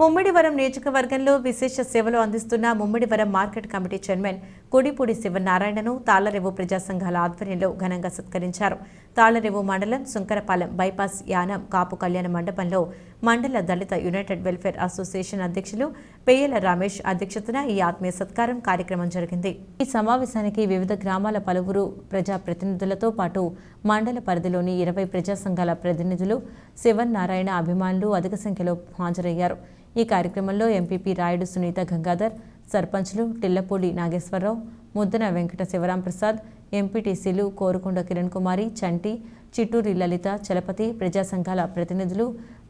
ముమ్మిడివరం నియోజకవర్గంలో విశేష సేవలు అందిస్తున్న Mummidivaram market committee chairman Kodipudi శివనారాయణను Tallarevu ప్రజా సంఘాల ఆధ్వర్యంలో ఘనంగా సత్కరించారు. తాళ్ళరేవు మండలం సుంకరపాలెం బైపాస్ యానం కాపు కళ్యాణ మండపంలో మండల దళిత యునైటెడ్ వెల్ఫేర్ అసోసియేషన్ అధ్యక్షులు పేయల రమేష్ అధ్యక్షతన ఈ ఆత్మీయ సత్కారం కార్యక్రమం జరిగింది. ఈ సమావేశానికి వివిధ గ్రామాల పలువురు ప్రజా ప్రతినిధులతో పాటు మండల పరిధిలోని ఇరవై ప్రజా సంఘాల ప్రతినిధులు శివన్ నారాయణ అభిమానులు అధిక సంఖ్యలో హాజరయ్యారు. ఈ కార్యక్రమంలో ఎంపీపీ రాయుడు సునీత గంగాధర్ సర్పంచ్లు టిల్లపూడి నాగేశ్వరరావు ముద్దన వెంకట శివరాం ప్రసాద్ ఎంపీటీసీలు కోరుకొండ కిరణ్ కుమారి చంటి చిట్టూరి లలిత చలపతి ప్రజా సంఘాల ప్రతినిధులు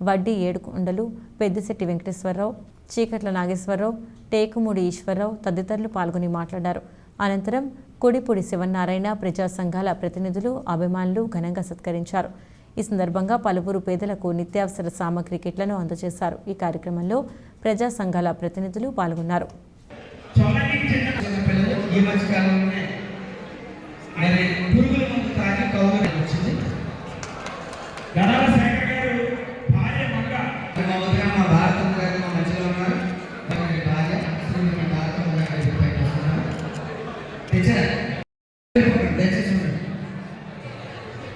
వడ్డీ ఏడుకొండలు పెద్దిశెట్టి వెంకటేశ్వరరావు చీకట్ల నాగేశ్వరరావు టేకుమూడి ఈశ్వరరావు తదితరులు పాల్గొని మాట్లాడారు. అనంతరం కొడిపూడి శివనారాయణ ప్రజా సంఘాల ప్రతినిధులు అభిమానులు ఘనంగా సత్కరించారు. ఈ సందర్భంగా పలువురు పేదలకు నిత్యావసర సామగ్రి కిట్లను అందజేశారు. ఈ కార్యక్రమంలో ప్రజా సంఘాల ప్రతినిధులు పాల్గొన్నారు. పిల్లలు ఈ మధ్య కాలంలోనే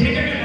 যেটাকে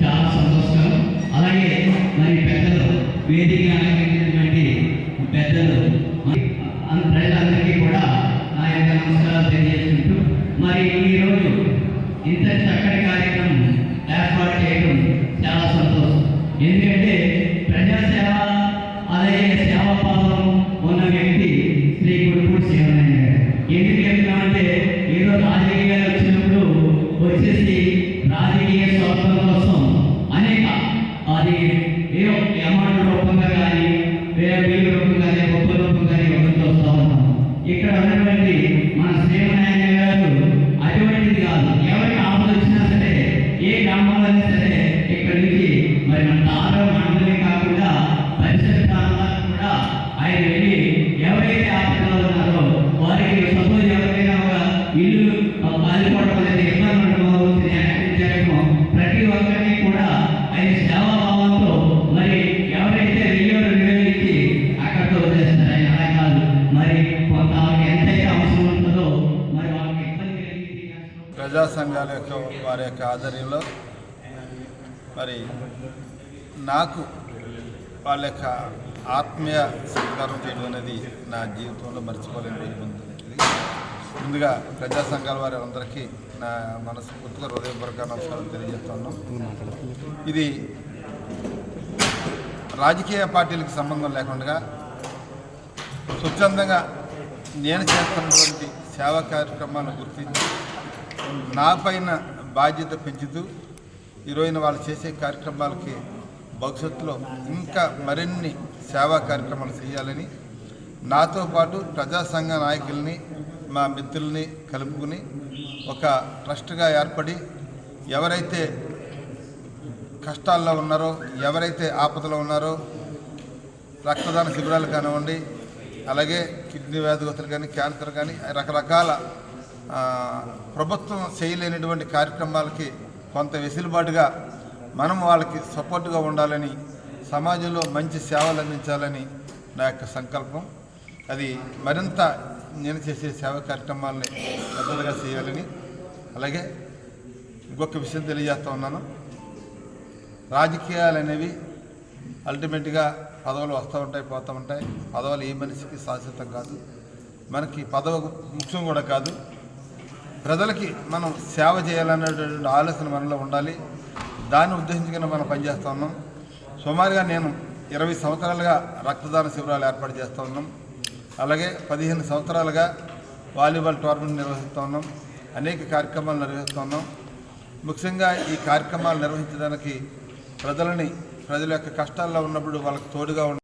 చాలా సంతోషకరం అలాగే మరి పెద్దలు వేదిక అలకరించినటువంటి పెద్దలు ప్రజలందరికీ కూడా నా యొక్క నమస్కారాలు తెలియజేసుకుంటూ మరి ఈరోజు ఇంత చక్కటి కార్యక్రమం ఏర్పాటు చేయడం చాలా సంతోషం. ఎందుకంటే ప్రజాసేవ అలాగే సేవ పాదం ఉన్న వ్యక్తి శ్రీ గురుపూడి ప్రజా సంఘాల యొక్క వారి యొక్క ఆధ్వర్యంలో మరి నాకు వాళ్ళ యొక్క ఆత్మీయ సత్కారం చేయడం అనేది నా జీవితంలో మర్చిపోలేని రోజు ముందుగా ప్రజా సంఘాల వారి అందరికీ నా మనస్ఫూర్తిగా హృదయపూర్వక నమస్కారం తెలియజేస్తున్నాం ఇది రాజకీయ పార్టీలకు సంబంధం లేకుండా స్వచ్ఛందంగా నేను చేస్తున్నటువంటి సేవా కార్యక్రమాలను గుర్తించి నా పైన బాధ్యత పెంచుతూ ఈరోజున వాళ్ళు చేసే కార్యక్రమాలకి భవిష్యత్తులో ఇంకా మరిన్ని సేవా కార్యక్రమాలు చేయాలని నాతో పాటు ప్రజా సంఘ నాయకుల్ని మా మిత్రుల్ని కలుపుకుని ఒక ట్రస్ట్గా ఏర్పడి ఎవరైతే కష్టాల్లో ఉన్నారో ఎవరైతే ఆపదలో ఉన్నారో రక్తదాన శిబిరాలు కానివ్వండి అలాగే కిడ్నీ వ్యాధిగ్రస్తులు కానీ క్యాన్సర్ కానీ రకరకాల ప్రభుత్వం చేయలేనటువంటి కార్యక్రమాలకి కొంత వెసులుబాటుగా మనం వాళ్ళకి సపోర్టుగా ఉండాలని సమాజంలో మంచి సేవలు అందించాలని నా యొక్క సంకల్పం. అది మరింత నేను చేసే సేవ కార్యక్రమాలని పెద్దదిగా చేయాలని అలాగే ఇంకొక విషయం తెలియజేస్తా ఉన్నాను. రాజకీయాలు అనేవి అల్టిమేట్గా పదవులు వస్తూ ఉంటాయి పోతూ ఉంటాయి. పదవులు ఏ మనిషికి శాశ్వతం కాదు. మనకి పదవి ముఖ్యం కూడా కాదు. ప్రజలకి మనం సేవ చేయాలనేటువంటి ఆలోచన మనలో ఉండాలి. దాన్ని ఉద్దేశించుకుని మనం పనిచేస్తూ ఉన్నాం. సుమారుగా నేను ఇరవై సంవత్సరాలుగా రక్తదాన శిబిరాలు ఏర్పాటు చేస్తూ ఉన్నాం. అలాగే పదిహేను సంవత్సరాలుగా వాలీబాల్ టోర్నమెంట్ నిర్వహిస్తూ ఉన్నాం. అనేక కార్యక్రమాలు నిర్వహిస్తూ ఉన్నాం. ముఖ్యంగా ఈ కార్యక్రమాలు నిర్వహించడానికి ప్రజలని ప్రజల యొక్క కష్టాల్లో ఉన్నప్పుడు వాళ్ళకి తోడుగా ఉండ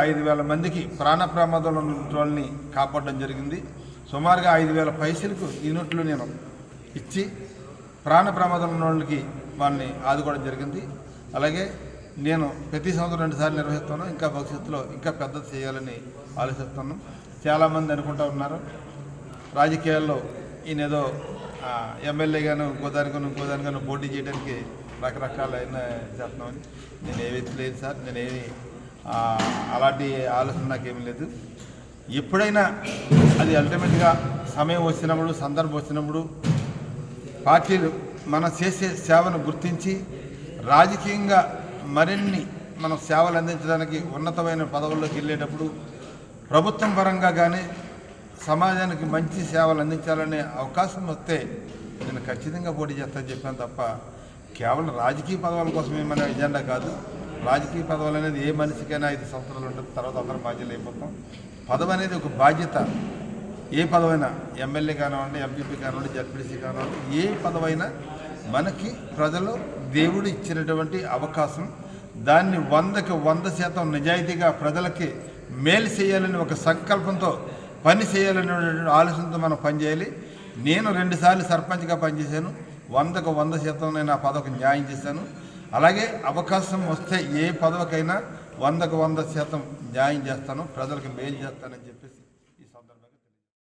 ఐదు వేల మందికి ప్రాణ ప్రమాదంలో ఉన్న వాళ్ళని కాపాడడం జరిగింది. సుమారుగా ఐదు వేల పైసలకు యూనిట్లు నేను ఇచ్చి ప్రాణ ప్రమాదం ఉన్న వాళ్ళకి వాళ్ళని ఆదుకోవడం జరిగింది. అలాగే నేను ప్రతి సంవత్సరం రెండుసార్లు నిర్వహిస్తాను. ఇంకా భవిష్యత్తులో ఇంకా పెద్దది చేయాలని ఆలోచిస్తున్నాను. చాలామంది అనుకుంటూ ఉన్నారు. రాజకీయాల్లో ఈయనేదో ఎమ్మెల్యేగాను ఇంకోదానికను ఇంకోదానికను పోటీ చేయడానికి రకరకాలైన చేస్తున్నామని నేను ఏవైతే లేదు సార్. నేను అలాంటి ఆలోచన నాకేమీ లేదు. ఎప్పుడైనా అది అల్టిమేట్గా సమయం వచ్చినప్పుడు సందర్భం వచ్చినప్పుడు పార్టీలు మనం చేసే సేవను గుర్తించి రాజకీయంగా మరిన్ని మనం సేవలు అందించడానికి ఉన్నతమైన పదవుల్లోకి వెళ్ళేటప్పుడు ప్రభుత్వం పరంగా కానీ సమాజానికి మంచి సేవలు అందించాలనే అవకాశం వస్తే నేను ఖచ్చితంగా పోటీ చేస్తాను చెప్పాను తప్ప కేవలం రాజకీయ పదవుల కోసం ఏమైనా ఎజెండా కాదు. రాజకీయ పదవులు అనేది ఏ మనిషికైనా ఐదు సంవత్సరాలు ఉంటుంది తర్వాత అందరం బాధ్యతలు అయిపోతాం. పదవి అనేది ఒక బాధ్యత. ఏ పదవైనా ఎమ్మెల్యే కానివ్వండి ఎంపీపీ కానివ్వండి జడ్పీసీ కానివ్వండి ఏ పదవైనా మనకి ప్రజలు దేవుడు ఇచ్చినటువంటి అవకాశం. దాన్ని వందకి వంద శాతం నిజాయితీగా ప్రజలకి మేలు చేయాలని ఒక సంకల్పంతో పని చేయాలనేటువంటి ఆలోచనతో మనం పనిచేయాలి నేను రెండుసార్లు సర్పంచ్గా పనిచేశాను. వందకు వంద శాతం నేను ఆ పదవికి న్యాయం చేశాను. అలాగే అవకాశం వస్తే ఏ పదవికైనా వందకు వంద శాతం న్యాయం చేస్తాను. ప్రజలకు మేలు చేస్తానని చెప్పేసి